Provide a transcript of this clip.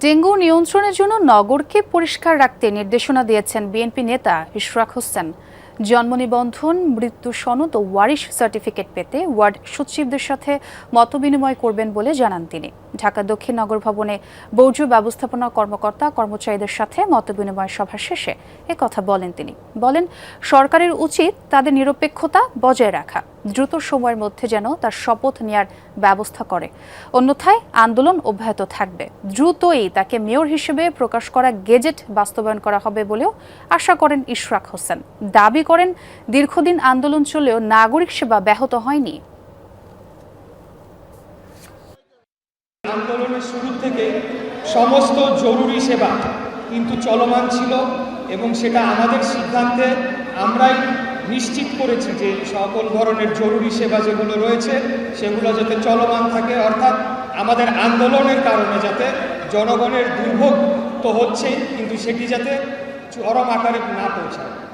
Dengue নিয়ন্ত্রণের জন্য নগরকে পরিষ্কার রাখতে নির্দেশনা দিয়েছেন বিএনপি নেতা ইশরাক হোসেন। জন্ম নিবন্ধন, মৃত্যু সনদ ও ওয়ারিশ সার্টিফিকেট পেতে ওয়ার্ড সচিবদের সাথে মতবিনিময় করবেন বলে জানান তিনি। ঢাকা দক্ষিণ নগর ভবনে বৌর্য ব্যবস্থাপনা কর্মকর্তা, কর্মচারীদের সাথে মতবিনিময় সভা শেষে কথা বলেন তিনি। বলেন, সরকারের উচিত তাদের নিরপেক্ষতা বজায় রাখা। দ্রুত সময়ের মধ্যে যেন তার শপথ নেয়ার ব্যবস্থা করে। অন্যথায় আন্দোলন অব্যাহত থাকবে। দ্রুতই তাকে মেয়র হিসেবে প্রকাশ করা গেজেট বাস্তবায়ন করা হবে বলেও আশা করেন ইশরাক হোসেন। দাবি করেন, দীর্ঘদিন আন্দোলন চলেও নাগরিক সেবা ব্যাহত হয়নি। আন্দোলনের শুরু থেকে সমস্ত জরুরি সেবা কিন্তু চলমান ছিল এবং সেটা আমাদের সিদ্ধান্তে আমরাই নিশ্চিত করেছি যে সকল ধরনের জরুরি সেবা যেগুলো রয়েছে, সেগুলো যাতে চলমান থাকে। অর্থাৎ আমাদের আন্দোলনের কারণে যাতে জনগণের দুর্ভোগ তো হচ্ছেই, কিন্তু সেটি যাতে চরম আকারে না পৌঁছায়।